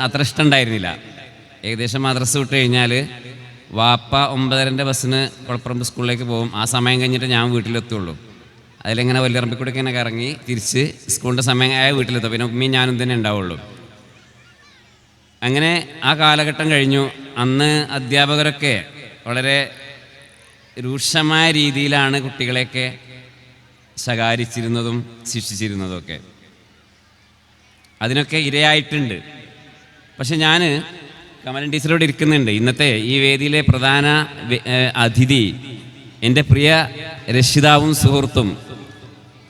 അത്ര ഇഷ്ടമുണ്ടായിരുന്നില്ല. ഏകദേശം മദ്രസ വിട്ട് കഴിഞ്ഞാൽ വാപ്പ ഒമ്പതരന്റെ ബസ്സിന് കുളപ്പറമ്പ് സ്കൂളിലേക്ക് പോകും. ആ സമയം കഴിഞ്ഞിട്ട് ഞാൻ വീട്ടിലെത്തുള്ളൂ. അതിലിങ്ങനെ വല്ലിറമ്പിക്കൂടെ ഇങ്ങനെ കറങ്ങി തിരിച്ച് സ്കൂളിന്റെ സമയം ആയ വീട്ടിലെത്തും. പിന്നെ ഉമ്മയും ഞാനും തന്നെ ഉണ്ടാവുള്ളൂ. അങ്ങനെ ആ കാലഘട്ടം കഴിഞ്ഞു. അന്ന് അധ്യാപകരൊക്കെ വളരെ രൂക്ഷമായ രീതിയിലാണ് കുട്ടികളെയൊക്കെ ശകാരിച്ചിരുന്നതും ശിക്ഷിച്ചിരുന്നതും ഒക്കെ. അതിനൊക്കെ ഇരയായിട്ടുണ്ട്. പക്ഷെ ഞാൻ കമലൻ ടീച്ചറോട് ഇരിക്കുന്നുണ്ട്. ഇന്നത്തെ ഈ വേദിയിലെ പ്രധാന അതിഥി എന്റെ പ്രിയ രക്ഷിതാവും സുഹൃത്തും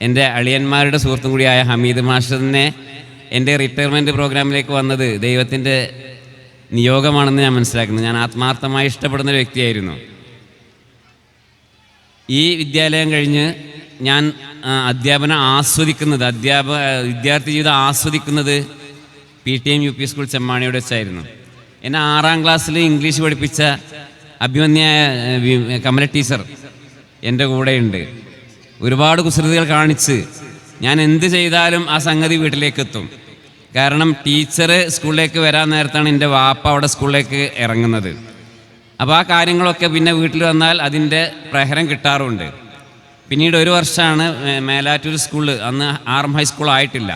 എന്റെ അളിയന്മാരുടെ സുഹൃത്തും കൂടിയായ ഹമീദ് മാഷറിനെ എന്റെ റിട്ടയർമെന്റ് പ്രോഗ്രാമിലേക്ക് വന്നത് ദൈവത്തിന്റെ നിയോഗമാണെന്ന് ഞാൻ മനസ്സിലാക്കുന്നു. ഞാൻ ആത്മാർത്ഥമായി ഇഷ്ടപ്പെടുന്ന ഒരു വ്യക്തിയായിരുന്നു. ഈ വിദ്യാലയം കഴിഞ്ഞ് ഞാൻ അധ്യാപനം ആസ്വദിക്കുന്നത് അധ്യാപ വിദ്യാർത്ഥി ജീവിതം ആസ്വദിക്കുന്നത് P T M U P school ചെമ്മാണിയുടെ വെച്ചായിരുന്നു എന്നെ ആറാം ക്ലാസ്സിൽ ഇംഗ്ലീഷ് പഠിപ്പിച്ച അഭിമന്യായ കമല ടീച്ചർ എന്റെ കൂടെയുണ്ട്. ഒരുപാട് കുസൃതികൾ കാണിച്ച് ഞാൻ എന്ത് ചെയ്താലും ആ സംഗതി വീട്ടിലേക്ക് എത്തും. കാരണം ടീച്ചർ സ്കൂളിലേക്ക് വരാൻ നേരത്താണ് എന്റെ വാപ്പ അവിടെ സ്കൂളിലേക്ക് ഇറങ്ങുന്നത്. അപ്പോൾ ആ കാര്യങ്ങളൊക്കെ പിന്നെ വീട്ടിൽ വന്നാൽ അതിന്റെ പ്രഹരം കിട്ടാറുണ്ട്. പിന്നീട് ഒരു വർഷമാണ് മേലാറ്റൂർ സ്കൂളിൽ അന്ന് ആർം ഹൈസ്കൂൾ ആയിട്ടില്ല.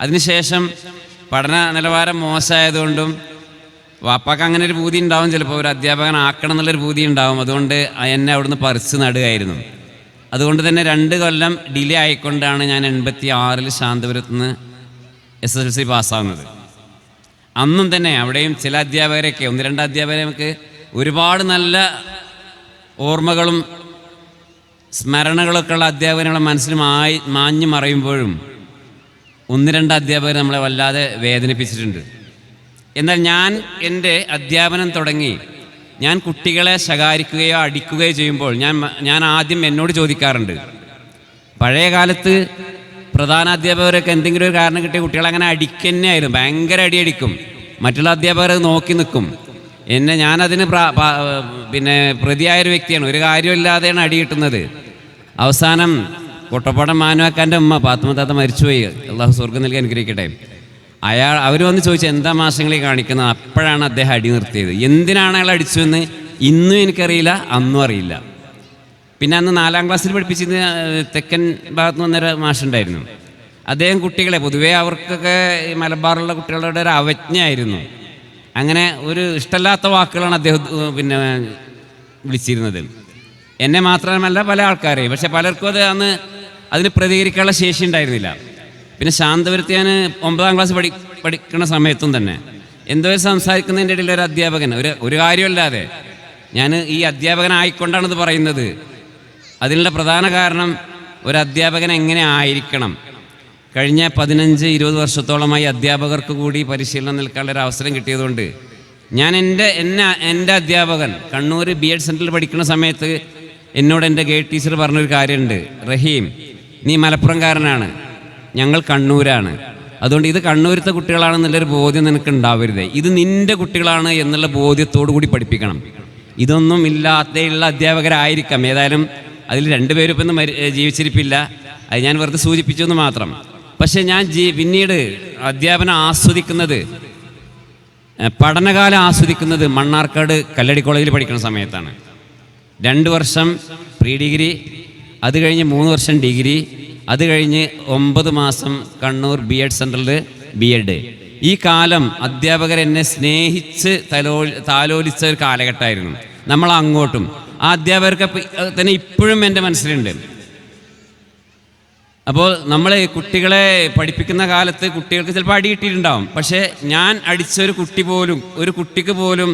അതിനുശേഷം പഠന നിലവാരം മോശമായതുകൊണ്ടും വാപ്പാക്ക് അങ്ങനെ ഒരു ഭൂതി ഉണ്ടാവും ചിലപ്പോൾ ഒരു അധ്യാപകൻ അധ്യാപകനാക്കണം എന്നുള്ളൊരു ഭൂതി ഉണ്ടാവും. അതുകൊണ്ട് എന്നെ അവിടുന്ന് പറിച്ച് നടുകയായിരുന്നു. അതുകൊണ്ട് തന്നെ രണ്ട് കൊല്ലം ഡിലേ ആയിക്കൊണ്ടാണ് ഞാൻ എൺപത്തി ആറിൽ ശാന്തപുരത്ത് നിന്ന് എസ് എസ് എൽ സി പാസ്സാവുന്നത്. അന്നും തന്നെ അവിടെയും ചില അധ്യാപകരൊക്കെ ഒന്ന് രണ്ട് അധ്യാപകരെ നമുക്ക് ഒരുപാട് നല്ല ഓർമ്മകളും സ്മരണകളൊക്കെ ഉള്ള അധ്യാപകരുടെ മനസ്സിൽ മായി മാഞ്ഞു മറയുമ്പോഴും ഒന്ന് രണ്ട് അധ്യാപകർ നമ്മളെ വല്ലാതെ വേദനിപ്പിച്ചിട്ടുണ്ട്. എന്നാൽ ഞാൻ എന്റെ അധ്യാപനം തുടങ്ങി. ഞാൻ കുട്ടികളെ ശകാരിക്കുകയോ അടിക്കുകയോ ചെയ്യുമ്പോൾ ഞാൻ ഞാൻ ആദ്യം എന്നോട് ചോദിക്കാറുണ്ട്. പഴയ കാലത്ത് പ്രധാന അധ്യാപകരൊക്കെ എന്തെങ്കിലും ഒരു കാരണം കിട്ടിയ കുട്ടികളെ അങ്ങനെ അടിക്കന്നെയായിരുന്നു. ഭയങ്കര അടിയടിക്കും. മറ്റുള്ള അധ്യാപകർ നോക്കി നിൽക്കും. എന്നെ ഞാനതിന് പിന്നെ പ്രതിയായൊരു വ്യക്തിയാണ്. ഒരു കാര്യമില്ലാതെയാണ് അടി കിട്ടുന്നത്. അവസാനം കൊട്ടപ്പാടം മാനുവാക്കാന്റെ ഉമ്മ പാത്തുമത്താത്ത മരിച്ചുപോയി. അള്ളാഹു സ്വർഗം നൽകി അനുഗ്രഹിക്കട്ടെ. അയാൾ അവർ വന്ന് ചോദിച്ചു എന്താ മാസങ്ങളിൽ കാണിക്കുന്നത് അപ്പോഴാണ് അദ്ദേഹം അടി നിർത്തിയത്. എന്തിനാണ് അയാൾ അടിച്ചതെന്ന് ഇന്നും എനിക്കറിയില്ല അന്നും അറിയില്ല. പിന്നെ അന്ന് നാലാം ക്ലാസ്സിൽ പഠിപ്പിച്ചിരുന്ന തെക്കൻ ഭാഗത്ത് വന്നൊരു മാഷുണ്ടായിരുന്നു. അദ്ദേഹം കുട്ടികളെ പൊതുവേ അവർക്കൊക്കെ ഈ മലബാറിലുള്ള കുട്ടികളുടെ ഒരു അവജ്ഞയായിരുന്നു. അങ്ങനെ ഒരു ഇഷ്ടമല്ലാത്ത വാക്കുകളാണ് അദ്ദേഹം പിന്നെ വിളിച്ചിരുന്നത്. എന്നെ മാത്രമല്ല പല ആൾക്കാരെയും. പക്ഷെ പലർക്കും അത് അന്ന് അതിന് പ്രതികരിക്കാനുള്ള ശേഷി ഉണ്ടായിരുന്നില്ല. പിന്നെ ശാന്തപുരത്ത് ഞാൻ ഒമ്പതാം ക്ലാസ് പഠി പഠിക്കുന്ന സമയത്തും തന്നെ. എന്തോ സംസാരിക്കുന്നതിന്റെ ഇടയിൽ ഒരു അധ്യാപകൻ ഒരു ഒരു കാര്യമല്ലാതെ. ഞാൻ ഈ അധ്യാപകനായിക്കൊണ്ടാണിത് പറയുന്നത്. അതിനുള്ള പ്രധാന കാരണം ഒരു അധ്യാപകൻ എങ്ങനെ ആയിരിക്കണം? കഴിഞ്ഞ പതിനഞ്ച് ഇരുപത് വർഷത്തോളമായി അധ്യാപകർക്ക് കൂടി പരിശീലനം നിൽക്കാനുള്ള ഒരു അവസരം കിട്ടിയതുകൊണ്ട് ഞാൻ എന്റെ എന്നെ എന്റെ അധ്യാപകൻ കണ്ണൂർ ബി എഡ് സെന്ററിൽ പഠിക്കുന്ന സമയത്ത് എന്നോട് എന്റെ ഗേറ്റ് ടീച്ചർ പറഞ്ഞൊരു കാര്യമുണ്ട്. റഹീം നീ മലപ്പുറംകാരനാണ്. ഞങ്ങൾ കണ്ണൂരാണ്. അതുകൊണ്ട് ഇത് കണ്ണൂരത്തെ കുട്ടികളാണെന്നുള്ളൊരു ബോധ്യം നിനക്ക് ഉണ്ടാവരുത് ഇത് നിന്റെ കുട്ടികളാണ് എന്നുള്ള ബോധ്യത്തോടു കൂടി പഠിപ്പിക്കണം. ഇതൊന്നും ഇല്ലാത്തയുള്ള അധ്യാപകരായിരിക്കാം. ഏതായാലും അതിൽ രണ്ടുപേരും ഇപ്പം മരി ജീവിച്ചിരിപ്പില്ല. അത് ഞാൻ വെറുതെ സൂചിപ്പിച്ചു എന്ന് മാത്രം. പക്ഷേ ഞാൻ ജീ പിന്നീട് അധ്യാപനം ആസ്വദിക്കുന്നത് പഠനകാലം ആസ്വദിക്കുന്നത് മണ്ണാർക്കാട് കല്ലടി കോളേജിൽ പഠിക്കുന്ന സമയത്താണ്. രണ്ട് വർഷം പ്രീ ഡിഗ്രി അത് കഴിഞ്ഞ് മൂന്ന് വർഷം ഡിഗ്രി അത് കഴിഞ്ഞ് ഒമ്പത് മാസം കണ്ണൂർ ബി എഡ് സെന്ററിൽ ബി എഡ്. ഈ കാലം അധ്യാപകർ എന്നെ സ്നേഹിച്ച് തലോ താലോലിച്ച ഒരു കാലഘട്ടമായിരുന്നു. നമ്മൾ അങ്ങോട്ടും. ആ അധ്യാപകർക്ക് തന്നെ ഇപ്പോഴും എന്റെ മനസ്സിലുണ്ട്. അപ്പോൾ നമ്മൾ കുട്ടികളെ പഠിപ്പിക്കുന്ന കാലത്ത് കുട്ടികൾക്ക് ചിലപ്പോൾ അടി കിട്ടിയിട്ടുണ്ടാവും. പക്ഷേ ഞാൻ അടിച്ച ഒരു കുട്ടി പോലും ഒരു കുട്ടിക്ക് പോലും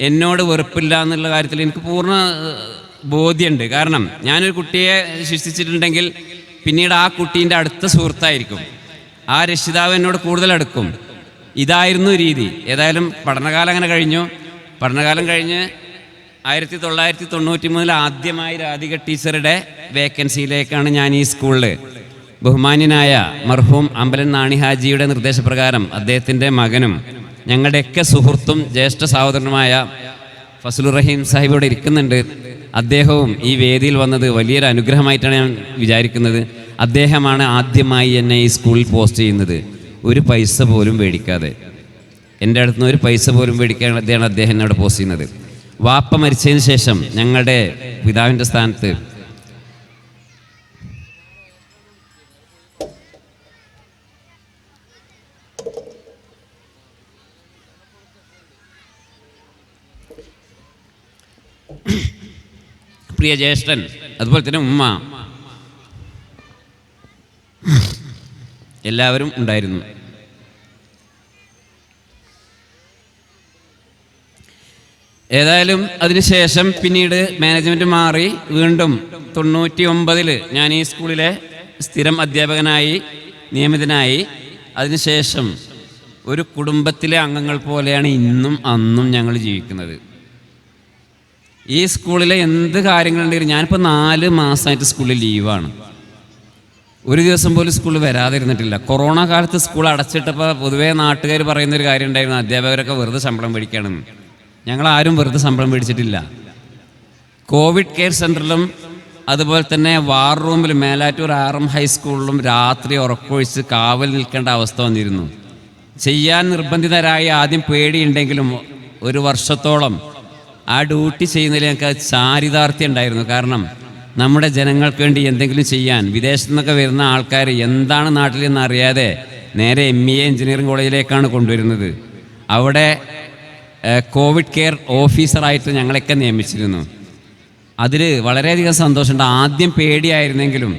എന്നോട് വെറുപ്പില്ല എന്നുള്ള കാര്യത്തിൽ എനിക്ക് പൂർണ ബോധ്യമുണ്ട് കാരണം ഞാനൊരു കുട്ടിയെ ശിക്ഷിച്ചിട്ടുണ്ടെങ്കിൽ പിന്നീട് ആ കുട്ടീന്റെ അടുത്ത സുഹൃത്തായിരിക്കും. ആ രക്ഷിതാവ് എന്നോട് കൂടുതൽ അടുക്കും. ഇതായിരുന്നു രീതി. ഏതായാലും പഠനകാലം അങ്ങനെ കഴിഞ്ഞു. പഠനകാലം കഴിഞ്ഞ് ആയിരത്തി തൊള്ളായിരത്തി തൊണ്ണൂറ്റി മൂന്നിൽ ആദ്യമായി രാധിക ടീച്ചറുടെ വേക്കൻസിയിലേക്കാണ് ഞാൻ ഈ സ്കൂളിൽ ബഹുമാന്യനായ മർഹൂം അമ്പലൻ നാണി ഹാജിയുടെ നിർദ്ദേശപ്രകാരം അദ്ദേഹത്തിന്റെ മകനും ഞങ്ങളുടെയൊക്കെ സുഹൃത്തും ജ്യേഷ്ഠ സഹോദരനുമായ ഫസലുറഹീം സാഹിബ് ഇവിടെ ഇരിക്കുന്നുണ്ട്. അദ്ദേഹവും ഈ വേദിയിൽ വന്നത് വലിയൊരു അനുഗ്രഹമായിട്ടാണ് ഞാൻ വിചാരിക്കുന്നത്. അദ്ദേഹമാണ് ആദ്യമായി എന്നെ ഈ സ്കൂളിൽ പോസ്റ്റ് ചെയ്യുന്നത്. ഒരു പൈസ പോലും മേടിക്കാതെ. എന്റെ അടുത്ത് നിന്ന് ഒരു പൈസ പോലും മേടിക്കാതെയാണ് അദ്ദേഹം എന്നോട് പോസ്റ്റ് ചെയ്യുന്നത്. വാപ്പ മരിച്ചതിന് ശേഷം ഞങ്ങളുടെ പിതാവിന്റെ സ്ഥാനത്ത് പ്രിയ ജ്യേഷ്ഠൻ അതുപോലെ തന്നെ ഉമ്മ. എല്ലാവരും ഉണ്ടായിരുന്നു. ഏതായാലും അതിനുശേഷം പിന്നീട് മാനേജ്മെന്റ് മാറി. വീണ്ടും തൊണ്ണൂറ്റി ഒമ്പതിൽ ഞാൻ ഈ സ്കൂളിലെ സ്ഥിരം അധ്യാപകനായി നിയമിതനായി. അതിനുശേഷം ഒരു കുടുംബത്തിലെ അംഗങ്ങൾ പോലെയാണ് ഇന്നും അന്നും ഞങ്ങൾ ജീവിക്കുന്നത്. ഈ സ്കൂളിലെ എന്ത് കാര്യങ്ങളുണ്ടെങ്കിലും ഞാനിപ്പോൾ നാല് മാസമായിട്ട് സ്കൂളിൽ ലീവാണ്. ഒരു ദിവസം പോലും സ്കൂളിൽ വരാതിരുന്നിട്ടില്ല. കൊറോണ കാലത്ത് സ്കൂൾ അടച്ചിട്ടപ്പോൾ പൊതുവേ നാട്ടുകാർ പറയുന്ന ഒരു കാര്യം ഉണ്ടായിരുന്നു അധ്യാപകരൊക്കെ വെറുതെ ശമ്പളം മേടിക്കണം. ഞങ്ങൾ ആരും വെറുതെ ശമ്പളം മേടിച്ചിട്ടില്ല. കോവിഡ് കെയർ സെന്ററിലും അതുപോലെ തന്നെ വാർ റൂമിൽ മേലാറ്റൂർ എം ഹൈസ്കൂളിലും രാത്രി ഉറക്കൊഴിച്ച് കാവൽ നിൽക്കേണ്ട അവസ്ഥ വന്നിരുന്നു. ചെയ്യാൻ നിർബന്ധിതരായി ആദ്യം പേടിയുണ്ടെങ്കിലും ഒരു വർഷത്തോളം ആ ഡ്യൂട്ടി ചെയ്യുന്നതിൽ ഞങ്ങൾക്ക് ചാരിതാർത്ഥ്യം ഉണ്ടായിരുന്നു. കാരണം നമ്മുടെ ജനങ്ങൾക്ക് വേണ്ടി എന്തെങ്കിലും ചെയ്യാൻ വിദേശത്തു നിന്നൊക്കെ വരുന്ന ആൾക്കാർ എന്താണ് നാട്ടിലെന്ന് അറിയാതെ നേരെ എം ഇ എ എഞ്ചിനീയറിംഗ് കോളേജിലേക്കാണ് കൊണ്ടുവരുന്നത്. അവിടെ കോവിഡ് കെയർ ഓഫീസറായിട്ട് ഞങ്ങളെയൊക്കെ നിയമിച്ചിരുന്നു. അതിൽ വളരെയധികം സന്തോഷമുണ്ട്. ആദ്യം പേടിയായിരുന്നെങ്കിലും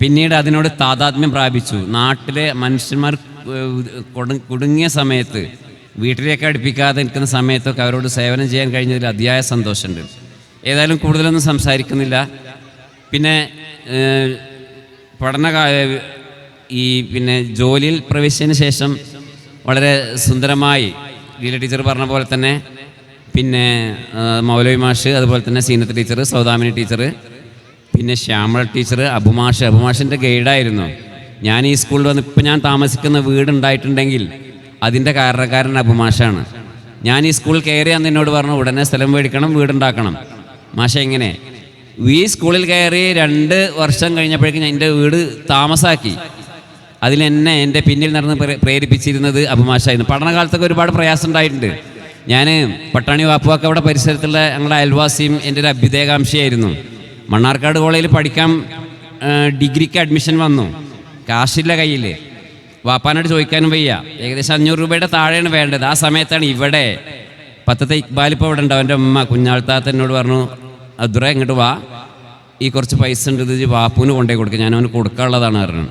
പിന്നീട് അതിനോട് താതാത്മ്യം പ്രാപിച്ചു. നാട്ടിലെ മനുഷ്യന്മാർ കുടുങ്ങിയ സമയത്ത് വീട്ടിലേക്ക് അടുപ്പിക്കാതെ നിൽക്കുന്ന സമയത്തൊക്കെ അവരോട് സേവനം ചെയ്യാൻ കഴിഞ്ഞതിൽ അതിയായ സന്തോഷമുണ്ട്. ഏതായാലും കൂടുതലൊന്നും സംസാരിക്കുന്നില്ല. പിന്നെ പഠന ഈ പിന്നെ ജോലിയിൽ പ്രവേശിച്ചതിന് ശേഷം വളരെ സുന്ദരമായി ലീല ടീച്ചർ പറഞ്ഞ പോലെ തന്നെ പിന്നെ മൗലവി മാഷ് അതുപോലെ തന്നെ സീനത്ത് ടീച്ചർ സൗദാമിനി ടീച്ചർ പിന്നെ ശ്യാമള ടീച്ചർ അബുമാഷ് അബുമാഷിന്റെ ഗൈഡായിരുന്നു. ഞാൻ ഈ സ്കൂളിൽ വന്ന് ഇപ്പം ഞാൻ താമസിക്കുന്ന വീടുണ്ടായിട്ടുണ്ടെങ്കിൽ അതിന്റെ കാരണക്കാരൻ അബുമാഷാണ് ഞാൻ ഈ സ്കൂൾ കയറി അന്ന് എന്നോട് പറഞ്ഞു ഉടനെ സ്ഥലം മേടിക്കണം വീടുണ്ടാക്കണം. മാഷ എങ്ങനെ? ഈ സ്കൂളിൽ കയറി രണ്ട് വർഷം കഴിഞ്ഞപ്പോഴേക്കും എന്റെ വീട് താമസാക്കി. അതിലെന്നെ എന്റെ പിന്നിൽ നടന്ന് പ്രേരിപ്പിച്ചിരുന്നത് അപമാഷായിരുന്നു പഠനകാലത്തൊക്കെ ഒരുപാട് പ്രയാസം ഉണ്ടായിട്ടുണ്ട്. ഞാൻ പട്ടാണി വാപ്പുവാക്ക അവിടെ പരിസരത്തുള്ള ഞങ്ങളുടെ അയൽവാസിയും എന്റെ ഒരു അഭ്യുദയകാംക്ഷിയായിരുന്നു. മണ്ണാർക്കാട് കോളേജിൽ പഠിക്കാൻ ഡിഗ്രിക്ക് അഡ്മിഷൻ വന്നു. കാശില്ല കയ്യിൽ വാപ്പാനോട് ചോദിക്കാനും വയ്യ. ഏകദേശം അഞ്ഞൂറ് രൂപയുടെ താഴെയാണ് വേണ്ടത്. ആ സമയത്താണ് ഇവിടെ പത്തത്തെ ഇക്ബാൽ ഇപ്പോൾ ഇവിടെ ഉണ്ടാവും എന്റെ ഉമ്മ കുഞ്ഞാൾത്താത്ത എന്നോട് പറഞ്ഞു അദ്ര ഇങ്ങോട്ട് വാ. ഈ കുറച്ച് പൈസ ഉണ്ട് ഇത് വാപ്പൂന് കൊണ്ടുപോയി കൊടുക്കുക ഞാൻ അവന് കൊടുക്കാനുള്ളതാണ് പറഞ്ഞു.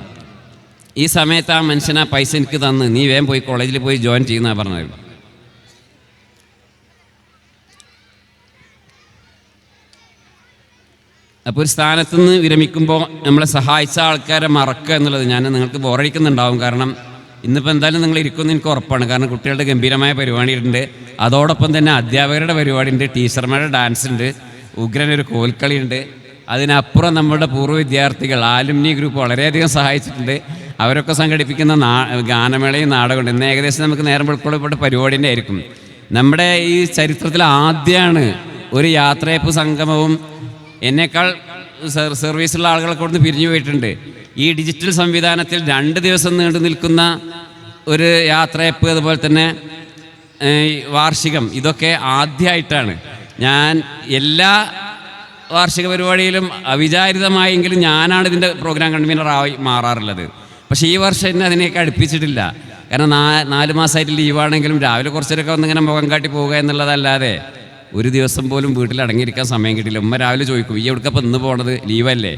ഈ സമയത്ത് ആ മനുഷ്യൻ ആ പൈസ എനിക്ക് തന്ന് നീ വേഗം പോയി കോളേജിൽ പോയി ജോയിൻ ചെയ്യുന്ന പറഞ്ഞത്. അപ്പോൾ ഒരു സ്ഥാനത്ത് നിന്ന് വിരമിക്കുമ്പോൾ നമ്മളെ സഹായിച്ച ആൾക്കാരെ മറക്കുക എന്നുള്ളത് ഞാൻ നിങ്ങൾക്ക് ബോറടിക്കുന്നുണ്ടാവും. കാരണം ഇന്നിപ്പോൾ എന്തായാലും നിങ്ങൾ ഇരിക്കുമെന്ന് എനിക്ക് ഉറപ്പാണ്. കാരണം കുട്ടികളുടെ ഗംഭീരമായ പരിപാടിയുണ്ട്. അതോടൊപ്പം തന്നെ അധ്യാപകരുടെ പരിപാടിയുണ്ട്. ടീച്ചർമാരുടെ ഡാൻസ് ഉണ്ട് ഉഗ്രനൊരു കോൽക്കളിയുണ്ട്. അതിനപ്പുറം നമ്മുടെ പൂർവ വിദ്യാർത്ഥികൾ ആലുമിനി ഗ്രൂപ്പ് വളരെയധികം സഹായിച്ചിട്ടുണ്ട്. അവരൊക്കെ സംഘടിപ്പിക്കുന്ന നാ ഗാനമേളയും നാടകമുണ്ട്. ഇന്ന് ഏകദേശം നമുക്ക് നേരം വെളുക്കുള്ളപ്പെട്ട പരിപാടിന്റെ ആയിരിക്കും നമ്മുടെ ഈ ചരിത്രത്തിൽ ആദ്യമാണ് ഒരു യാത്രയപ്പ് സംഗമവും എന്നേക്കാൾ സർ- സർവീസുള്ള ആളുകളൊക്കെ അവിടുന്ന് പിരിഞ്ഞു പോയിട്ടുണ്ട്. ഈ ഡിജിറ്റൽ സംവിധാനത്തിൽ രണ്ട് ദിവസം നീണ്ടു നിൽക്കുന്ന ഒരു യാത്രയപ്പ് അതുപോലെ തന്നെ വാർഷികം ഇതൊക്കെ ആദ്യമായിട്ടാണ് ഞാൻ എല്ലാ വാർഷിക പരിപാടിയിലും അവിചാരിതമായെങ്കിലും ഞാനാണ് ഇതിന്റെ പ്രോഗ്രാം കൺവീനറായി മാറാറുള്ളത്. പക്ഷേ ഈ വർഷം എന്നെ അതിനെയൊക്കെ അടുപ്പിച്ചിട്ടില്ല. കാരണം നാല് മാസമായിട്ട് ലീവാണെങ്കിലും രാവിലെ കുറച്ചേരൊക്കെ വന്നിങ്ങനെ മുഖം കാട്ടി പോവുക എന്നുള്ളതല്ലാതെ ഒരു ദിവസം പോലും വീട്ടിൽ അടങ്ങിയിരിക്കാൻ സമയം കിട്ടില്ല ഉമ്മ രാവിലെ ചോദിക്കും ഈ എവിടേക്കപ്പം ഇന്ന് പോണത്? ലീവല്ലേ?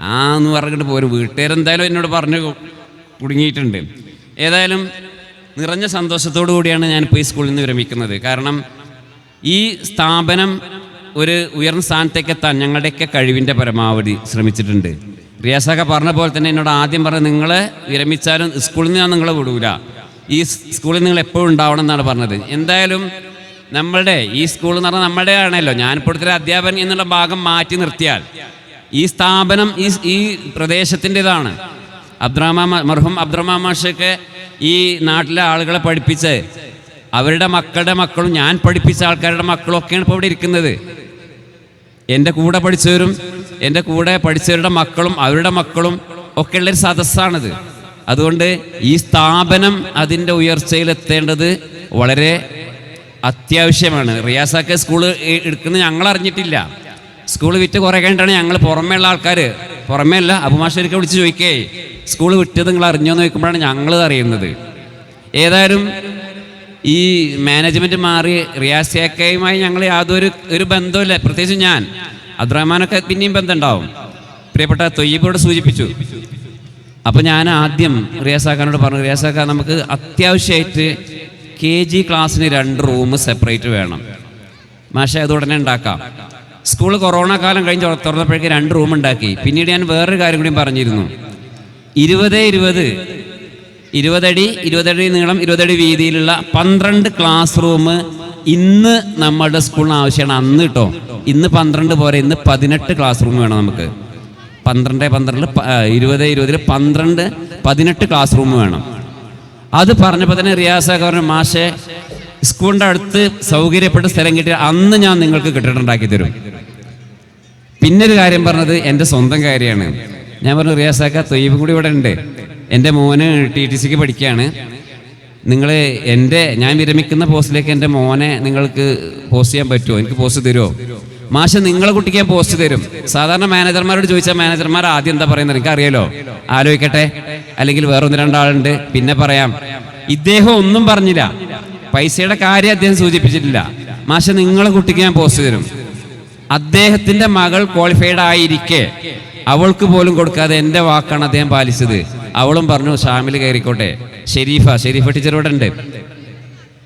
ആ എന്ന് പറഞ്ഞിട്ട് പോരും. വീട്ടുകാരെന്തായാലും എന്നോട് പറഞ്ഞു കുടുങ്ങിയിട്ടുണ്ട്. ഏതായാലും നിറഞ്ഞ സന്തോഷത്തോടു കൂടിയാണ് ഞാനിപ്പോൾ ഈ സ്കൂളിൽ നിന്ന് വിരമിക്കുന്നത്. കാരണം ഈ സ്ഥാപനം ഒരു ഉയർന്ന സ്ഥാനത്തേക്ക് എത്താൻ ഞങ്ങളുടെയൊക്കെ കഴിവിന്റെ പരമാവധി ശ്രമിച്ചിട്ടുണ്ട്. റിയാസൊക്കെ പറഞ്ഞ പോലെ തന്നെ എന്നോട് ആദ്യം പറഞ്ഞത് നിങ്ങൾ വിരമിച്ചാലും സ്കൂളിൽ നിന്ന് ഞാൻ നിങ്ങളെ വിടൂല. ഈ സ്കൂളിൽ നിങ്ങൾ എപ്പോഴും ഉണ്ടാവണം എന്നാണ് പറഞ്ഞത്. എന്തായാലും നമ്മളുടെ ഈ സ്കൂൾ എന്ന് പറഞ്ഞാൽ നമ്മുടെ ആണല്ലോ ഞാൻ ഇപ്പോഴത്തെ അധ്യാപകൻ എന്നുള്ള ഭാഗം മാറ്റി നിർത്തിയാൽ ഈ സ്ഥാപനം ഈ ഈ പ്രദേശത്തിന്റെതാണ്. അബ്ദുറഹ്മാ മർഹും അബ്ദുറഹ്മാ മാഷൊക്കെ ഈ നാട്ടിലെ ആളുകളെ പഠിപ്പിച്ച് അവരുടെ മക്കളുടെ മക്കളും ഞാൻ പഠിപ്പിച്ച ആൾക്കാരുടെ മക്കളും ഒക്കെയാണ് ഇപ്പോൾ ഇവിടെ ഇരിക്കുന്നത്. എന്റെ കൂടെ പഠിച്ചവരും എന്റെ കൂടെ പഠിച്ചവരുടെ മക്കളും അവരുടെ മക്കളും ഒക്കെയുള്ളൊരു സദസ്സാണിത്. അതുകൊണ്ട് ഈ സ്ഥാപനം അതിന്റെ ഉയർച്ചയിലെത്തേണ്ടത് വളരെ അത്യാവശ്യമാണ്. റിയാസാക്ക് സ്കൂൾ എടുക്കുന്നത് ഞങ്ങൾ അറിഞ്ഞിട്ടില്ല. സ്കൂൾ വിറ്റ് കുറേ കഴിഞ്ഞിട്ടാണ് ഞങ്ങൾ പുറമേ ഉള്ള ആൾക്കാർ പുറമേ അല്ല അബുമാഷരിക്കെ വിളിച്ച് ചോദിക്കേ സ്കൂൾ വിട്ടത് നിങ്ങൾ അറിഞ്ഞോന്ന് ചോദിക്കുമ്പോഴാണ് ഞങ്ങൾ അറിയുന്നത്. ഏതായാലും ഈ മാനേജ്മെന്റ് മാറി റിയാസിയാക്കയുമായി ഞങ്ങൾ യാതൊരു ഒരു ബന്ധമില്ല പ്രത്യേകിച്ച് ഞാൻ. അബ്ദുറഹ്മാനൊക്കെ പിന്നെയും ബന്ധം ഉണ്ടാവും പ്രിയപ്പെട്ട തൊയ്യബോട് സൂചിപ്പിച്ചു. അപ്പോൾ ഞാൻ ആദ്യം റിയാസാക്കാനോട് പറഞ്ഞു റിയാസാക്ക നമുക്ക് അത്യാവശ്യമായിട്ട് കെ ജി ക്ലാസ്സിന് രണ്ട് റൂം സെപ്പറേറ്റ് വേണം. മാഷെ അത് ഉടനെ ഉണ്ടാക്കാം. സ്കൂൾ കൊറോണ കാലം കഴിഞ്ഞ് തുറന്നപ്പോഴേക്കും രണ്ട് റൂം ഉണ്ടാക്കി. പിന്നീട് ഞാൻ വേറൊരു കാര്യം കൂടി പറഞ്ഞിരുന്നു. ഇരുപത് ഇരുപത് ഇരുപതടി ഇരുപതടി നീളം ഇരുപതടി വീതിയിലുള്ള പന്ത്രണ്ട് ക്ലാസ് റൂം ഇന്ന് നമ്മളുടെ സ്കൂളിന് ആവശ്യമാണ് അന്ന് കേട്ടോ ഇന്ന് പന്ത്രണ്ട് പോരെ ഇന്ന് പതിനെട്ട് ക്ലാസ് റൂം വേണം നമുക്ക്. പന്ത്രണ്ട് പന്ത്രണ്ട് ഇരുപത് ഇരുപതിൽ പന്ത്രണ്ട് പതിനെട്ട് ക്ലാസ് റൂം വേണം. അത് പറഞ്ഞപ്പോൾ തന്നെ റിയാസൊക്കെ പറഞ്ഞു മാഷെ സ്കൂളിന്റെ അടുത്ത് സൗകര്യപ്പെട്ട സ്ഥലം കിട്ടിയ അന്ന് ഞാൻ നിങ്ങൾക്ക് കെട്ടിടമുണ്ടാക്കി തരും. പിന്നൊരു കാര്യം പറഞ്ഞത് എന്റെ സ്വന്തം കാര്യമാണ്. ഞാൻ പറഞ്ഞു റിയാസാക്ക തൊയ്യബും കൂടി ഇവിടെ ഉണ്ട്. എന്റെ മോന് ടി ടി സിക്ക് പഠിക്കുകയാണ്. നിങ്ങൾ എന്റെ ഞാൻ വിരമിക്കുന്ന പോസ്റ്റിലേക്ക് എന്റെ മോനെ നിങ്ങൾക്ക് പോസ്റ്റ് ചെയ്യാൻ പറ്റുമോ? എനിക്ക് പോസ്റ്റ് തരുമോ? മാഷ നിങ്ങളെ കുട്ടിക്ക് പോസ്റ്റ് തരും. സാധാരണ മാനേജർമാരോട് ചോദിച്ചാൽ മാനേജർമാർ ആദ്യം എന്താ പറയുന്നത്? എനിക്ക് അറിയാലോ ആലോചിക്കട്ടെ. അല്ലെങ്കിൽ വേറൊന്ന് രണ്ടാളുണ്ട്. പിന്നെ പറയാം. ഇദ്ദേഹം ഒന്നും പറഞ്ഞില്ല. പൈസയുടെ കാര്യം അദ്ദേഹം സൂചിപ്പിച്ചിട്ടില്ല. മാഷ നിങ്ങളെ കുട്ടിക്ക് ഞാൻ പോസ്റ്റ് തരും. അദ്ദേഹത്തിന്റെ മകൾ ക്വാളിഫൈഡ് ആയിരിക്കെ. അവൾക്ക് പോലും കൊടുക്കാതെ എന്റെ വാക്കാണ് അദ്ദേഹം പാലിച്ചത്. അവളും പറഞ്ഞു ഷാമിൽ കയറിക്കോട്ടെ. ഷെരീഫ ഷെരീഫ ടീച്ചർ ഇവിടെ ഉണ്ട്.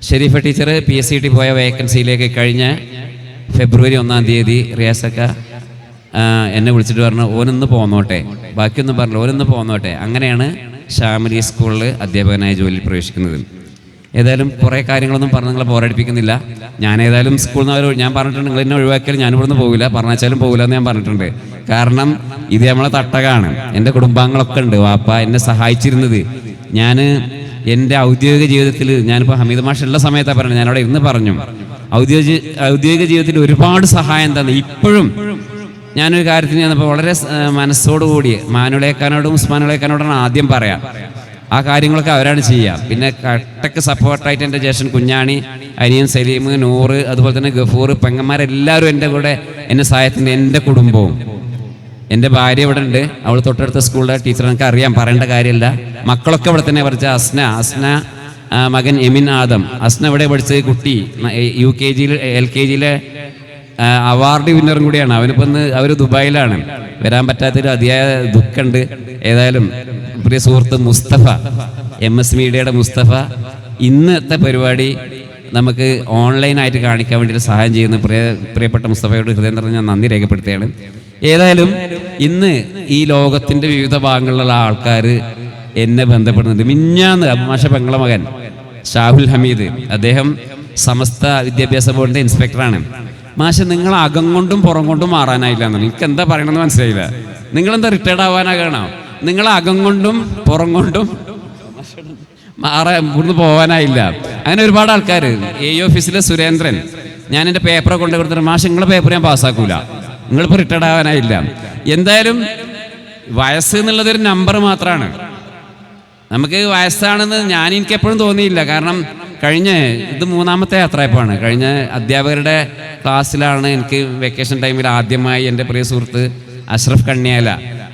Sharifa teacher P S C T പോയ വേക്കൻസിയിലേക്ക് കഴിഞ്ഞ ഫെബ്രുവരി ഒന്നാം തീയതി റിയാസക്ക എന്നെ വിളിച്ചിട്ട് പറഞ്ഞു ഓനൊന്ന് പോന്നോട്ടെ. ബാക്കിയൊന്നും പറഞ്ഞു ഓനൊന്ന് പോന്നോട്ടെ. അങ്ങനെയാണ് ഷാമിലി സ്കൂളിൽ അധ്യാപകനായ ജോലിയിൽ പ്രവേശിക്കുന്നത്. ഏതായാലും കുറേ കാര്യങ്ങളൊന്നും പറഞ്ഞ് നിങ്ങളെ പോരടിപ്പിക്കുന്നില്ല. ഞാൻ ഏതായാലും സ്കൂളിൽ നിന്ന് അവർ ഞാൻ പറഞ്ഞിട്ടുണ്ട് നിങ്ങൾ എന്നെ ഒഴിവാക്കിയാൽ ഞാൻ ഇവിടുന്ന് പോകില്ല പറഞ്ഞാച്ചാലും പോകില്ല എന്ന് ഞാൻ പറഞ്ഞിട്ടുണ്ട്. കാരണം ഇത് നമ്മളെ തട്ടകാണ്. എന്റെ കുടുംബാംഗങ്ങളൊക്കെ ഉണ്ട് വാപ്പ എന്നെ സഹായിച്ചിരുന്നത്. ഞാൻ എന്റെ ഔദ്യോഗിക ജീവിതത്തിൽ ഞാനിപ്പോൾ ഹമീദ് മാഷ് ഉള്ള സമയത്താണ് പറഞ്ഞത് ഞാനവിടെ ഇരുന്ന് പറഞ്ഞു. ഔദ്യോഗിക ഔദ്യോഗിക ജീവിതത്തിൽ ഒരുപാട് സഹായം തന്നെ. ഇപ്പോഴും ഞാനൊരു കാര്യത്തിന് ചെന്നപ്പോൾ വളരെ മനസ്സോടുകൂടി മാനുളേക്കാനോടും ഉസ്മാനുളേക്കാനോടാണ് ആദ്യം പറയാം. ആ കാര്യങ്ങളൊക്കെ അവരാണ് ചെയ്യുക പിന്നെ കട്ടക്ക് സപ്പോർട്ടായിട്ട് എന്റെ ജേഷൻ കുഞ്ഞാണി അനിയൻ സലീം നൂറ് അതുപോലെ തന്നെ ഗഫൂർ പെങ്ങന്മാരെല്ലാവരും എന്റെ കൂടെ എന്നെ സഹായത്തിന്റെ എന്റെ കുടുംബവും. എന്റെ ഭാര്യ ഇവിടെ ഉണ്ട്. അവൾ തൊട്ടടുത്ത സ്കൂളിലെ ടീച്ചർ എനിക്ക് അറിയാം പറയേണ്ട കാര്യമില്ല. മക്കളൊക്കെ ഇവിടെ തന്നെ പഠിച്ച അസ്ന. അസ്ന മകൻ എമിൻ ആദം. അസ്ന എവിടെ പഠിച്ചത്? കുട്ടി. യു കെ ജിയിൽ എൽ കെ ജിയിലെ അവാർഡ് വിന്നറും കൂടിയാണ്. അവനിപ്പോൾ ഇന്ന് അവർ ദുബായിലാണ്. വരാൻ പറ്റാത്തൊരു അതിയായ ദുഃഖമുണ്ട്. ഏതായാലും പ്രിയ സുഹൃത്ത് മുസ്തഫ എം എസ് മീഡിയയുടെ മുസ്തഫ ഇന്നത്തെ പരിപാടി നമുക്ക് ഓൺലൈനായിട്ട് കാണിക്കാൻ വേണ്ടിയിട്ട് സഹായം ചെയ്യുന്ന പ്രിയ പ്രിയപ്പെട്ട മുസ്തഫയോട് ഹൃദയം നിറഞ്ഞ ഞാൻ നന്ദി രേഖപ്പെടുത്തുകയാണ്. ഏതായാലും ഇന്ന് ഈ ലോകത്തിന്റെ വിവിധ ഭാഗങ്ങളിലുള്ള ആൾക്കാർ എന്നെ ബന്ധപ്പെടുന്നുണ്ട്. മിഞ്ഞാന്ന് അമ്മാശ പെങ്ങള മകൻ ഷാഹുൽ ഹമീദ്. അദ്ദേഹം സമസ്ത വിദ്യാഭ്യാസ ബോർഡിന്റെ ഇൻസ്പെക്ടറാണ്. മാഷെ നിങ്ങൾ അകം കൊണ്ടും പുറം കൊണ്ടും മാറാനായില്ല എന്നാണ്. എനിക്ക് എന്താ പറയണമെന്ന് മനസ്സിലായില്ല. നിങ്ങളെന്താ റിട്ടയർഡ് ആവാനാകണോ നിങ്ങൾ അകം കൊണ്ടും പുറം കൊണ്ടും മാറാൻ ഇവിടുന്ന് പോകാനായില്ല അങ്ങനെ ഒരുപാട് ആൾക്കാർ എ ഓഫീസിലെ സുരേന്ദ്രൻ. ഞാൻ എന്റെ പേപ്പർ കൊണ്ട് കൊടുത്തിട്ട് മാഷ് നിങ്ങളെ പേപ്പർ ഞാൻ പാസ്സാക്കൂല നിങ്ങളിപ്പോൾ റിട്ടയർഡ് ആവാനായില്ല. എന്തായാലും വയസ്സ് എന്നുള്ളത് ഒരു നമ്പർ മാത്രമാണ് നമുക്ക് വയസ്സാണെന്ന് ഞാൻ എനിക്ക് എപ്പോഴും തോന്നിയില്ല. കാരണം കഴിഞ്ഞ ഇത് മൂന്നാമത്തെ യാത്രയപ്പാണ് കഴിഞ്ഞ അധ്യാപകരുടെ ക്ലാസ്സിലാണ് എനിക്ക് വെക്കേഷൻ ടൈമിൽ ആദ്യമായി എന്റെ പ്രിയ സുഹൃത്ത് അഷ്റഫ് കണ്ണിയാല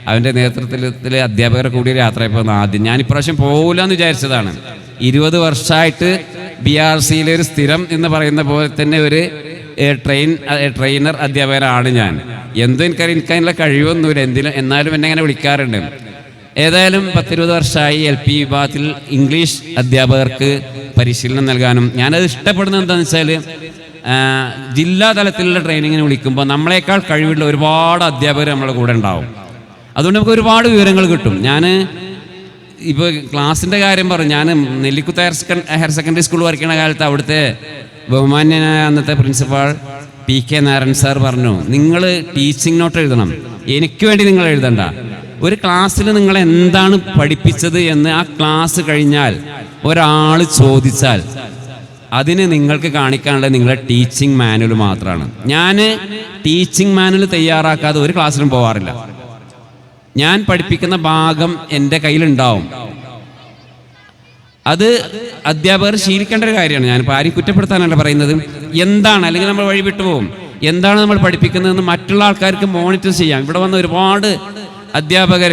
അവന്റെ നേതൃത്വത്തിൽ അധ്യാപകരെ കൂടിയൊരു യാത്രയപ്പാണ് ആദ്യം ഞാൻ ഇപ്രാവശ്യം പോകില്ല എന്ന് വിചാരിച്ചതാണ്. ഇരുപത് വർഷമായിട്ട് ബി ആർ സിയിലെ ഒരു സ്ഥിരം എന്ന് പറയുന്ന പോലെ തന്നെ ഒരു ട്രെയിൻ ട്രെയിനർ അധ്യാപകരാണ് ഞാൻ. എന്തും എനിക്കറിയാം. എനിക്കതിനുള്ള കഴിവൊന്നുമില്ല. എന്തിനും എന്നാലും എന്നെ അങ്ങനെ വിളിക്കാറുണ്ട്. ഏതായാലും പത്തിരുപത് വർഷമായി എൽ പി വിഭാഗത്തിൽ ഇംഗ്ലീഷ് അധ്യാപകർക്ക് പരിശീലനം നൽകാനും ഞാനത് ഇഷ്ടപ്പെടുന്നത് എന്താണെന്ന് വെച്ചാൽ ജില്ലാ തലത്തിലുള്ള ട്രെയിനിങ്ങിന് വിളിക്കുമ്പോൾ നമ്മളെക്കാൾ കഴിവുള്ള ഒരുപാട് അധ്യാപകർ നമ്മുടെ കൂടെ ഉണ്ടാവും. അതുകൊണ്ട് നമുക്ക് ഒരുപാട് വിവരങ്ങൾ കിട്ടും. ഞാൻ ഇപ്പോൾ ക്ലാസ്സിന്റെ കാര്യം പറഞ്ഞു. ഞാൻ Nellikuth higher second higher secondary school വരയ്ക്കുന്ന കാലത്ത് അവിടുത്തെ ബഹുമാന്യനായ അന്നത്തെ principal P K Narayan sir പറഞ്ഞു നിങ്ങൾ ടീച്ചിങ് നോട്ട് എഴുതണം. എനിക്ക് വേണ്ടി നിങ്ങൾ എഴുതണ്ട. ഒരു ക്ലാസ്സിൽ നിങ്ങൾ എന്താണ് പഠിപ്പിച്ചത് എന്ന് ആ ക്ലാസ് കഴിഞ്ഞാൽ ഒരാൾ ചോദിച്ചാൽ അതിന് നിങ്ങൾക്ക് കാണിക്കാനുള്ളത് നിങ്ങളുടെ ടീച്ചിങ് മാനുവൽ മാത്രമാണ് ഞാൻ ടീച്ചിങ് മാനുവൽ തയ്യാറാക്കാതെ ഒരു ക്ലാസ്സിലും പോവാറില്ല. ഞാൻ പഠിപ്പിക്കുന്ന ഭാഗം എന്റെ കയ്യിലുണ്ടാവും. അത് അധ്യാപകർ ശീലിക്കേണ്ട ഒരു കാര്യമാണ്. ഞാനിപ്പോൾ ആരും കുറ്റപ്പെടുത്താനല്ല പറയുന്നത്. എന്താണ്? അല്ലെങ്കിൽ നമ്മൾ വഴി വിട്ടുപോകും. എന്താണ് നമ്മൾ പഠിപ്പിക്കുന്നതെന്ന് മറ്റുള്ള ആൾക്കാർക്ക് മോണിറ്റർ ചെയ്യാം. ഇവിടെ വന്ന ഒരുപാട് അധ്യാപകർ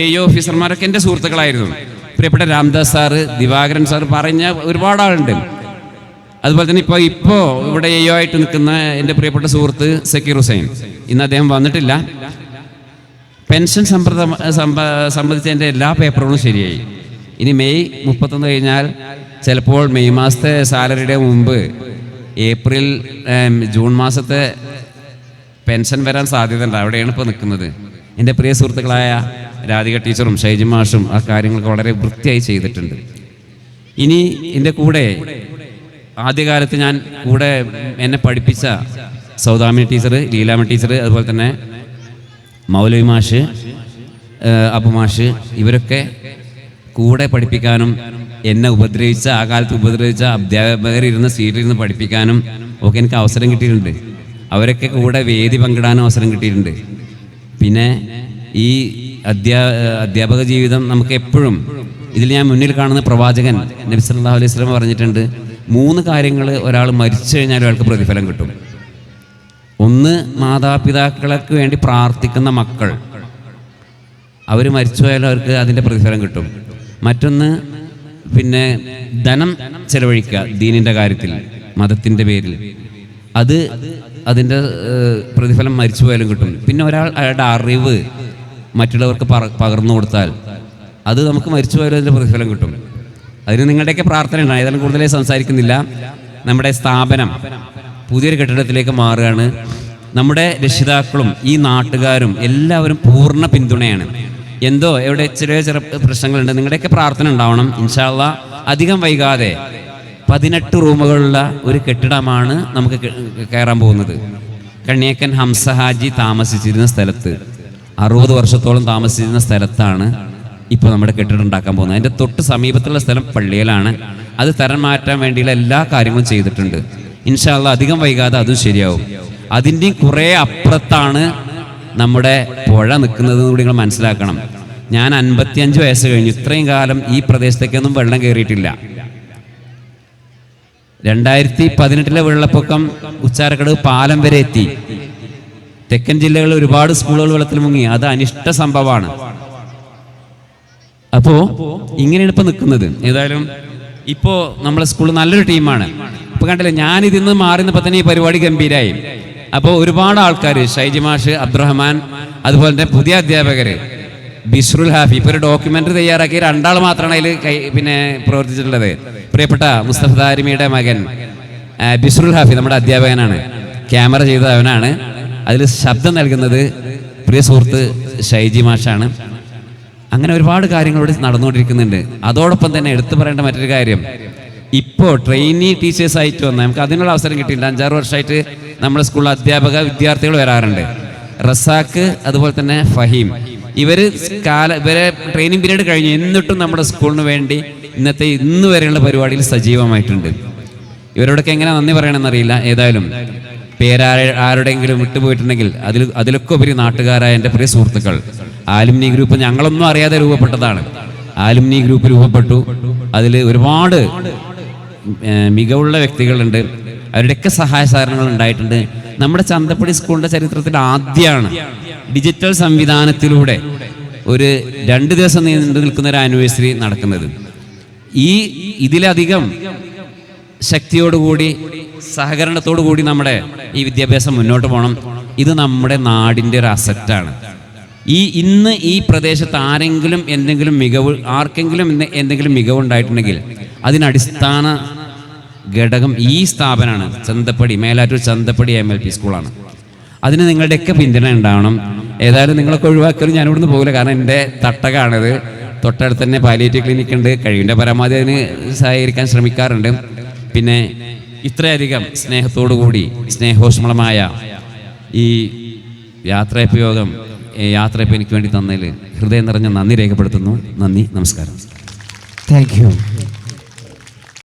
എ ഓഫീസർമാരൊക്കെ എന്റെ സുഹൃത്തുക്കളായിരുന്നു. പ്രിയപ്പെട്ട രാംദാസ് സാറ് ദിവാകരൻ സാർ പറഞ്ഞ ഒരുപാട് ആളുണ്ട്. അതുപോലെ തന്നെ ഇപ്പോൾ ഇപ്പോൾ ഇവിടെ എ ആയിട്ട് നിൽക്കുന്ന എന്റെ പ്രിയപ്പെട്ട സുഹൃത്ത് സക്കീർ ഹുസൈൻ. ഇന്ന് അദ്ദേഹം വന്നിട്ടില്ല. പെൻഷൻ സമ്പ്രദ സംബന്ധിച്ച എന്റെ എല്ലാ പേപ്പറുകളും ശരിയായി. ഇനി മെയ് മുപ്പത്തൊന്ന് കഴിഞ്ഞാൽ ചിലപ്പോൾ മെയ് മാസത്തെ സാലറിയുടെ മുമ്പ് ഏപ്രിൽ ജൂൺ മാസത്തെ പെൻഷൻ വരാൻ സാധ്യതയുണ്ട് അവിടെയാണ് ഇപ്പോൾ നിൽക്കുന്നത്. എന്റെ പ്രിയ സുഹൃത്തുക്കളായ രാധിക ടീച്ചറും ഷൈജി മാഷും ആ കാര്യങ്ങളൊക്കെ വളരെ വൃത്തിയായി ചെയ്തിട്ടുണ്ട്. ഇനി എന്റെ കൂടെ ആദ്യകാലത്ത് ഞാൻ കൂടെ എന്നെ പഠിപ്പിച്ച സൗദാമിനി ടീച്ചർ ലീലാമ ടീച്ചർ അതുപോലെ തന്നെ മൗലവി മാഷ് മാഷ് ഇവരൊക്കെ കൂടെ പഠിപ്പിക്കാനും എന്നെ ഉപദ്രവിച്ച ആ കാലത്ത് ഉപദ്രവിച്ച അധ്യാപകരിരുന്ന സീറ്റിലിരുന്ന് പഠിപ്പിക്കാനും ഒക്കെ എനിക്ക് അവസരം കിട്ടിയിട്ടുണ്ട്. അവരൊക്കെ കൂടെ വേദി പങ്കിടാനും അവസരം കിട്ടിയിട്ടുണ്ട്. പിന്നെ ഈ അധ്യാ അധ്യാപക ജീവിതം നമുക്ക് എപ്പോഴും ഇതിൽ ഞാൻ മുന്നിൽ കാണുന്ന പ്രവാചകൻ നബി സല്ലല്ലാഹു അലൈഹി വസല്ലം പറഞ്ഞിട്ടുണ്ട് മൂന്ന് കാര്യങ്ങൾ ഒരാൾ മരിച്ചു കഴിഞ്ഞാൽ ഒരാൾക്ക് പ്രതിഫലം കിട്ടും. ഒന്ന് മാതാപിതാക്കൾക്ക് വേണ്ടി പ്രാർത്ഥിക്കുന്ന മക്കൾ. അവർ മരിച്ചു മരിച്ചുപോയാലും അവർക്ക് അതിന്റെ പ്രതിഫലം കിട്ടും. മറ്റൊന്ന് പിന്നെ ധനം ചെലവഴിക്കുക ദീനിന്റെ കാര്യത്തിൽ മതത്തിന്റെ പേരിൽ. അത് അതിന്റെ പ്രതിഫലം മരിച്ചു പോയാലും കിട്ടും. പിന്നെ ഒരാൾ അയാളുടെ അറിവ് മറ്റുള്ളവർക്ക് പകർന്നു കൊടുത്താൽ അത് നമുക്ക് മരിച്ചു പോയാലും അതിന്റെ പ്രതിഫലം കിട്ടും. അതിന് നിങ്ങളുടെയൊക്കെ പ്രാർത്ഥന ഉണ്ട് ഏതായാലും കൂടുതലായി സംസാരിക്കുന്നില്ല. നമ്മുടെ സ്ഥാപനം പുതിയൊരു കെട്ടിടത്തിലേക്ക് മാറുകയാണ്. നമ്മുടെ രക്ഷിതാക്കളും ഈ നാട്ടുകാരും എല്ലാവരും പൂർണ പിന്തുണയാണ്. എന്തോ എവിടെ ചെറിയ ചെറിയ പ്രശ്നങ്ങളുണ്ട്. നിങ്ങളുടെയൊക്കെ പ്രാർത്ഥന ഉണ്ടാവണം. ഇൻഷാല്ല അധികം വൈകാതെ പതിനെട്ട് റൂമുകളുള്ള ഒരു കെട്ടിടമാണ് നമുക്ക് കയറാൻ പോകുന്നത്. കണ്ണിയക്കൻ ഹംസഹാജി താമസിച്ചിരുന്ന സ്ഥലത്ത്. അറുപത് വർഷത്തോളം താമസിച്ചിരുന്ന സ്ഥലത്താണ് ഇപ്പോൾ നമ്മുടെ കെട്ടിടം ഉണ്ടാക്കാൻ പോകുന്നത്. അതിന്റെ തൊട്ട് സമീപത്തുള്ള സ്ഥലം പള്ളിയിലാണ്. അത് തരം മാറ്റാൻ വേണ്ടിയുള്ള എല്ലാ കാര്യങ്ങളും ചെയ്തിട്ടുണ്ട്. ഇൻഷാല്ല അധികം വൈകാതെ അതും ശരിയാവും. അതിന്റെയും കുറേ അപ്പുറത്താണ് നമ്മുടെ പുഴ നിൽക്കുന്നത് കൂടി നിങ്ങൾ മനസ്സിലാക്കണം. ഞാൻ അൻപത്തിയഞ്ച് വയസ്സ് കഴിഞ്ഞു. ഇത്രയും കാലം ഈ പ്രദേശത്തേക്കൊന്നും വെള്ളം കയറിയിട്ടില്ല. രണ്ടായിരത്തി പതിനെട്ടിലെ വെള്ളപ്പൊക്കം ഉച്ചാരക്കടവ് പാലം വരെ എത്തി. തെക്കൻ ജില്ലകളിൽ ഒരുപാട് സ്കൂളുകൾ വെള്ളത്തിൽ മുങ്ങി. അത് അനിഷ്ട സംഭവമാണ്. അപ്പോ ഇങ്ങനെയാണ് ഇപ്പൊ നിൽക്കുന്നത്. ഏതായാലും ഇപ്പോ നമ്മളെ സ്കൂൾ നല്ലൊരു ടീമാണ്. ഇപ്പൊ കണ്ടില്ലേ ഞാൻ ഇതിൽ നിന്ന് മാറി നിന്നപ്പോ തന്നെ ഈ പരിപാടി ഗംഭീരായി. അപ്പോൾ ഒരുപാട് ആൾക്കാർ ഷൈജി മാഷ് അബ്ദുറഹ്മാൻ അതുപോലെ തന്നെ പുതിയ അധ്യാപകര് ബിസ്രുൽ ഹാഫി ഇപ്പൊ ഒരു ഡോക്യുമെന്ററി തയ്യാറാക്കി രണ്ടാൾ മാത്രമാണ് അതിൽ കൈ പിന്നെ പ്രവർത്തിച്ചിട്ടുള്ളത്. പ്രിയപ്പെട്ട മുസ്തഫ താരിമിയുടെ മകൻ ബിസ്രുൽ ഹാഫി നമ്മുടെ അധ്യാപകനാണ്. ക്യാമറ ചെയ്തത് അവനാണ് അതിൽ ശബ്ദം നൽകുന്നത് പ്രിയ സുഹൃത്ത് ഷൈജി മാഷാണ്. അങ്ങനെ ഒരുപാട് കാര്യങ്ങളോട് നടന്നുകൊണ്ടിരിക്കുന്നുണ്ട്. അതോടൊപ്പം തന്നെ എടുത്തു പറയേണ്ട മറ്റൊരു കാര്യം. ഇപ്പോൾ ട്രെയിനി ടീച്ചേഴ്സ് ആയിട്ട് വന്ന നമുക്ക് അതിനുള്ള അവസരം കിട്ടിയിട്ടുണ്ട്. അഞ്ചാറ് വർഷമായിട്ട് നമ്മുടെ സ്കൂളിൽ അധ്യാപക വിദ്യാർത്ഥികൾ വരാറുണ്ട്. റസാക്ക് അതുപോലെ തന്നെ ഫഹീം. ഇവർ കാല ഇവരെ ട്രെയിനിങ് പീരീഡ് കഴിഞ്ഞ് എന്നിട്ടും നമ്മുടെ സ്കൂളിന് വേണ്ടി ഇന്നത്തെ ഇന്ന് വരെയുള്ള പരിപാടിയിൽ സജീവമായിട്ടുണ്ട്. ഇവരോടൊക്കെ എങ്ങനെ നന്ദി പറയണമെന്നറിയില്ല. ഏതായാലും പേരാ ആരുടെയെങ്കിലും വിട്ടുപോയിട്ടുണ്ടെങ്കിൽ അതിൽ അതിലൊക്കെ ഉപരി നാട്ടുകാരായ എന്റെ പ്രിയ സുഹൃത്തുക്കൾ. ആലുമിനി ഗ്രൂപ്പ് ഞങ്ങളൊന്നും അറിയാതെ രൂപപ്പെട്ടതാണ്. ആലുമിനി ഗ്രൂപ്പ് രൂപപ്പെട്ടു. അതിൽ ഒരുപാട് മികവുള്ള വ്യക്തികളുണ്ട്. അവരുടെയൊക്കെ സഹായ സഹകരണങ്ങൾ ഉണ്ടായിട്ടുണ്ട്. നമ്മുടെ ചന്തപ്പടി സ്കൂളിന്റെ ചരിത്രത്തിൽ ആദ്യമാണ് ഡിജിറ്റൽ സംവിധാനത്തിലൂടെ ഒരു രണ്ട് ദിവസം നീണ്ടു നിൽക്കുന്ന ഒരു ആനിവേഴ്സറി നടക്കുന്നത്. ഈ ഇതിലധികം ശക്തിയോടുകൂടി സഹകരണത്തോടു കൂടി നമ്മുടെ ഈ വിദ്യാഭ്യാസം മുന്നോട്ട് പോകണം. ഇത് നമ്മുടെ നാടിന്റെ ഒരു അസറ്റാണ് ഈ ഇന്ന് ഈ പ്രദേശത്ത് ആരെങ്കിലും എന്തെങ്കിലും മികവ് ആർക്കെങ്കിലും എന്തെങ്കിലും മികവുണ്ടായിട്ടുണ്ടെങ്കിൽ അതിനടിസ്ഥാന ഘടകം ഈ സ്ഥാപനമാണ്. Chanthappadi Melattur Chanthappadi M L P സ്കൂളാണ് അതിന് നിങ്ങളുടെയൊക്കെ പിന്തുണ ഉണ്ടാവണം. ഏതായാലും നിങ്ങളൊക്കെ ഒഴിവാക്കലും ഞാൻ ഇവിടുന്ന് പോകില്ല. കാരണം എന്റെ തട്ടകാണിത്. തൊട്ടടുത്ത് തന്നെ പാലിയേറ്റീവ് ക്ലിനിക് ഉണ്ട്. കഴിവിന്റെ പരമാവധി അതിന് സഹകരിക്കാൻ ശ്രമിക്കാറുണ്ട്. പിന്നെ ഇത്രയധികം സ്നേഹത്തോടു കൂടി സ്നേഹോഷ്മളമായ ഈ ഈ യാത്രയപ്പ് എനിക്ക് വേണ്ടി തന്നതിൽ ഹൃദയം നിറഞ്ഞ നന്ദി രേഖപ്പെടുത്തുന്നു. നന്ദി നമസ്കാരം. Thank you